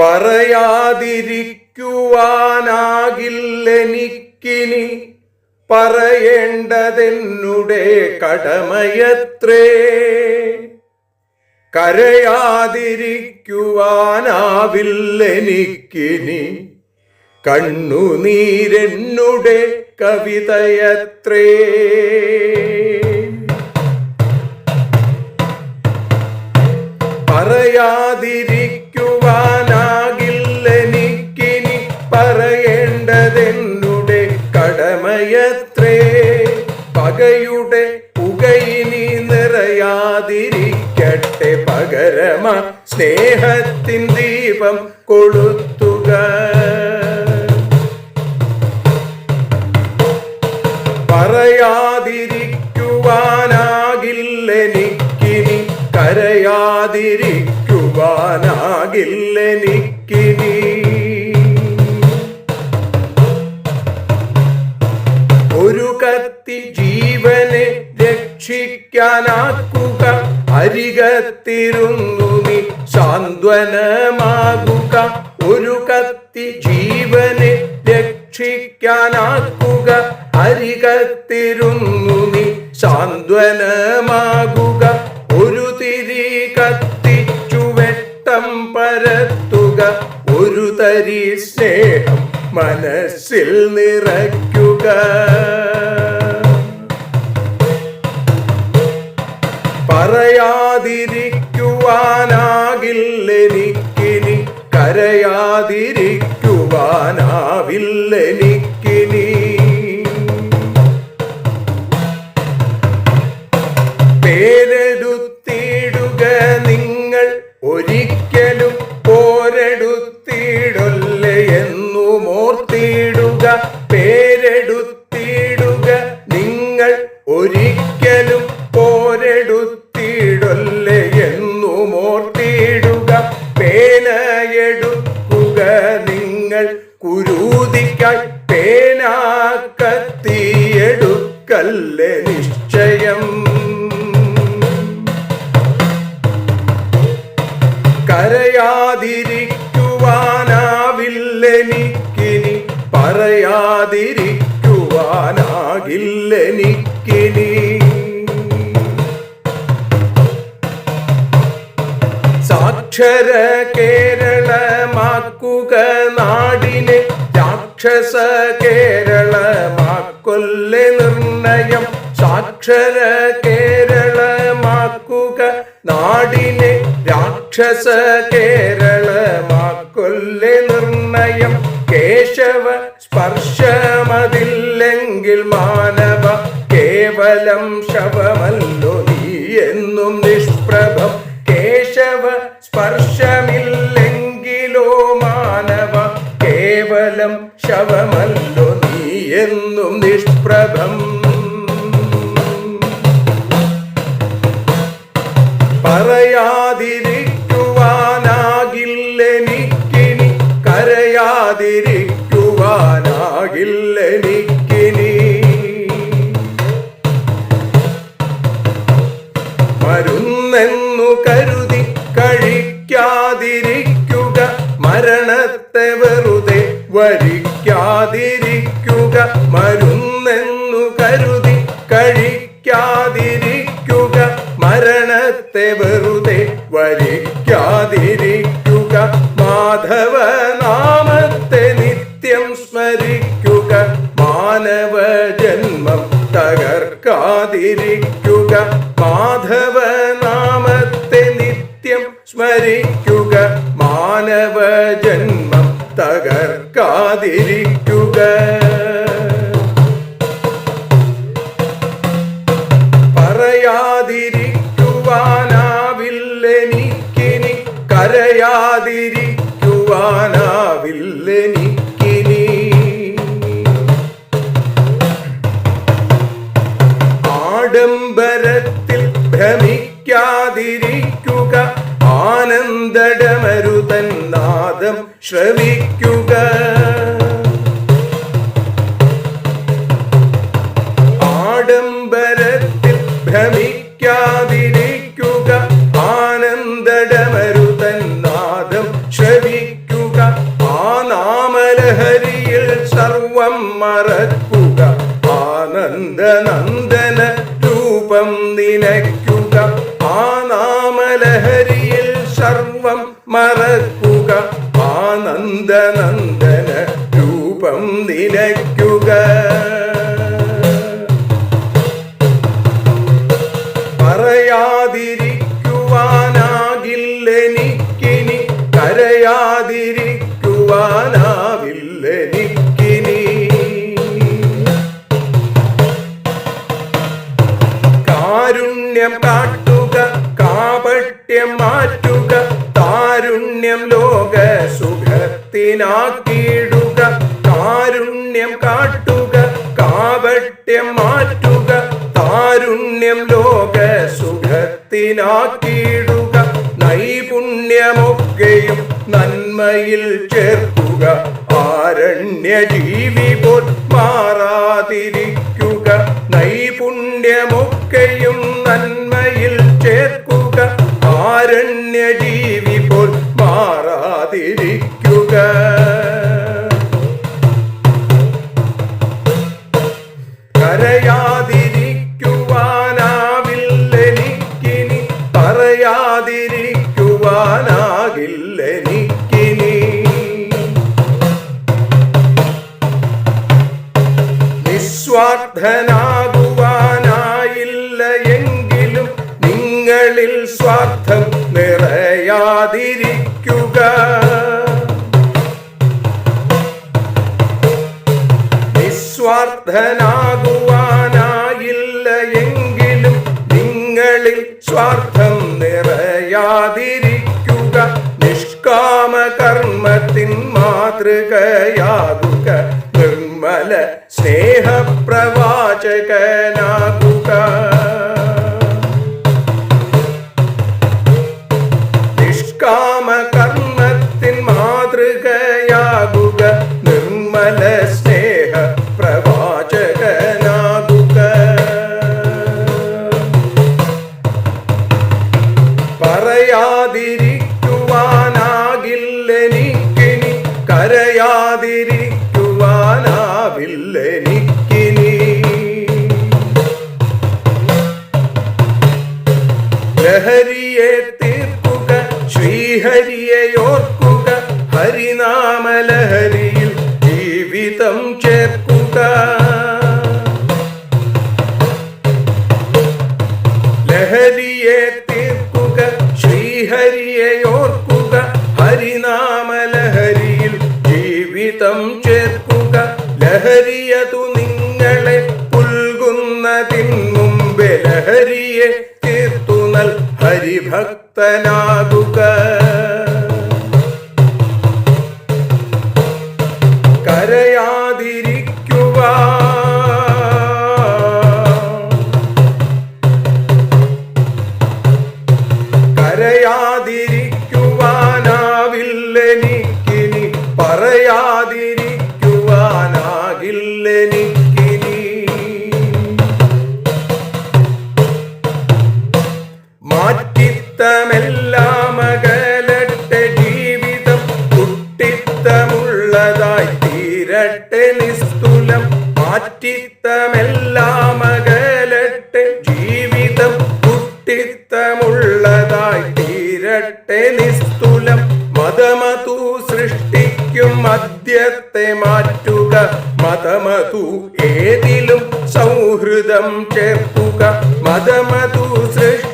പറയാതിരിക്കുവാനാകില്ലെനിക്കിനി പറയേണ്ടതെന്നുടെ കടമയത്രേ. കരയാതിരിക്കുവാനാവില്ലെനിക്കിനി കണ്ണുനീരെന്നുടെ കവിതയത്രേ. സ്നേഹത്തിൻ ദീപം കൊളുത്തുക. പറയാതിരിക്കുവാനാകില്ലെനിക്കിനി കരയാതിരിക്കുവാനാകില്ലെനിക്കിനി. ഒരു കത്തി ജീവനെ രക്ഷിക്കാനാക്കുക അരികത്തിരുന്നു നീ. സാന്ത്വനമാകുക ഒരു കത്തി ജീവനെ രക്ഷിക്കാനാക്കുക. അരികത്തിരുന്നു നീ സാന്ത്വനമാകുക ഒരു തിരി കത്തിച്ചു വെട്ടം പരത്തുക. ഒരു തരി സ്നേഹം മനസ്സിൽ നിറയ്ക്കുക. പറയാതിരിക്കുവാനാകില്ലെനിക്കിനി കരയാതിരിക്കുവാനാവില്ലെനിക്കിനി കുരൂതിക്കായി പേനാക്കത്തിയെടുക്കല്ലേ നിശ്ചയം? കരയാതിരിക്കുവാനാവില്ലെനിക്കിനി പറയാതിരിക്കുവാനാകില്ലെനിക്കിനി സാക്ഷര കേരളമാക്കുക രാക്ഷസ കേരളമാക്കൊല്ലെ നിർണയം. സാക്ഷര കേരളമാക്കുക നാടിനെ. രാക്ഷസ കേരളമാക്കൊല്ലെ നിർണയം. കേശവ സ്പർശമതില്ലെങ്കിൽ മാനവ. കേവലം ശവമല്ലോ നീ എന്നും നിഷ്പ്രഭം. കേശവ സ്പർശമില്ലെങ്കിലോ മാനവ. ശവമല്ലോ നീ എന്നും നിഷ്പ്രഭം. മരുന്നെന്നു കരുതി കഴിക്കാതിരിക്കുക. മരണത്തെ വെറുതെ വരിക്കാതിരിക്കുക. മാധവ നാമത്തെ നിത്യം സ്മരിക്കുക. മാനവ ജന്മം തകർക്കാതിരിക്കുക. മാധവ നാമത്തെ നിത്യം സ്മരിക്കുക. മാനവ ജന്മം തകർക്കാതിരിക്കുക. ആഡംബരത്തിൽ ഭ്രമിക്കാതിരിക്കുക. ആനന്ദടമരുതൻ നാദം ശ്രമിക്കുക. ആഡംബരത്തിൽ ഭ്രമിക്കാതിരിക്കുക. ആനന്ദടമരുതൻ നാദം ശ്രമിക്കുക. ആ നാമലഹരിയിൽ സർവം മറക്കുക. ആനന്ദനന്ദന രൂപം നിനയ്ക്കുക ആ നാമലഹരിയിൽ സർവം മറക്കുക. ആനന്ദനന്ദന രൂപം നിനയ്ക്കുക മാറ്റുക. താരുണ്യം ലോക സുഖത്തിനാക്കിയിടുക കാരുണ്യം കാട്ടുക. കാപട്യം മാറ്റുക. താരുണ്യം ലോക സുഖത്തിനാക്കിയിടുക നൈപുണ്യമൊക്കെയും നന്മയിൽ ചേർക്കുക. ആരണ്യ ജീവി പോൽ മാറാതിരിക്കുക. നൈപുണ്യമൊക്കെയും നന്മയിൽ നിസ്വാർത്ഥനാകുവാനായില്ല എങ്കിലും നിങ്ങളിൽ സ്വാർത്ഥം നിറയാതിരിക്കുക. നിസ്വാർത്ഥനാകുവാനായില്ല എങ്കിലും നിങ്ങളിൽ സ്വാർത്ഥം നിറയാതിരിക്കുക. നിഷ്കാമ കർമ്മത്തിൻ മാതൃകയാകുക. നിർമ്മല സ്നേഹപ്രവാചകനാകുക ശ്രീഹരിയെ ഓർക്കുക ഹരിനാമലഹരിയിൽ ജീവിതം ചേർക്കുക. ലഹരിയെ തീർക്കുക ശ്രീഹരിയെ ഓർക്കുക ഹരിനാമലഹരിയിൽ ജീവിതം ചേർക്കുക. ലഹരിയതു നിങ്ങളെ പുൽകുന്നതിൻ മുമ്പേ ലഹരിയെ ഹരിഭക്തനാകുക. കരയാതിരിക്കുക കരയാതിരിക്കുവാനാവില്ലെനിക്കിനി പറയാതിരിക്കുവാനാകില്ലെനിക്കിനി കുട്ടിത്തമുള്ളതായി തീരട്ടെ നിസ്തുലം. മതമതു സൃഷ്ടിക്കും മദ്യത്തെ മാറ്റുക. മതമതു ഏതിലും സൗഹൃദം ചേർക്കുക. മതമതു സൃഷ്ടിക്കും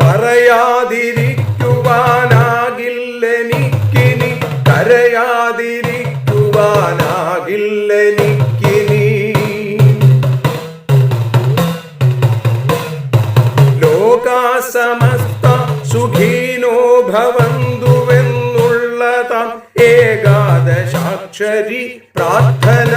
പറയാതിരിക്കുവാനാകില്ലെനിക്കിനി കരയാതിരിക്കുവാനാകില്ലെനിക്കിനി. ലോകാസമസ്ത സുഖീനോ ഭവന്തുവെന്നുള്ളതാം ഏകാദശാക്ഷരി പ്രാർത്ഥന.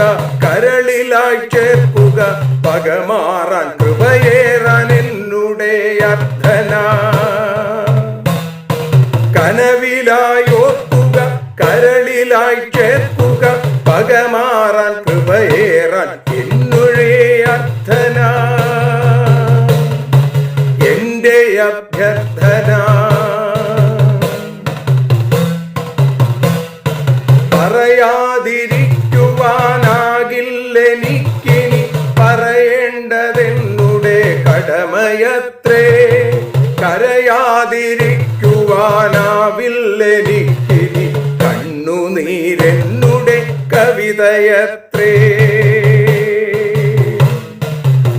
കനവിലായോർക്കുക കരളിലായി ചേർക്കുക. പകമാറാൻ കൃപയേറാൻ എന്നുടെ അർത്ഥന കനവിലായി ഓർക്കുക കരളിലായി ചേർക്കുക. പകമാറാൻ കൃപയേറാൻ എന്നുഴേ അർത്ഥന എന്റെ അഭ്യർത്ഥന. കടമയത്രേ കരയാതിരിക്കുവാനാവില്ലെനിക്കിനി കണ്ണുനീരെന്നുടെ കവിതയത്രേ.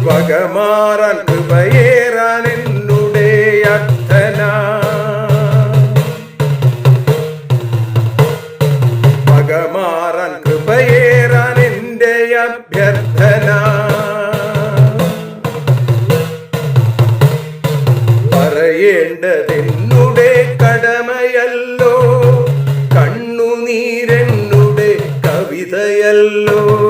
വകമാറൻ കൃപയേറാൻ കണ്ണുനീരെന്നുടെ കവിതയല്ലോ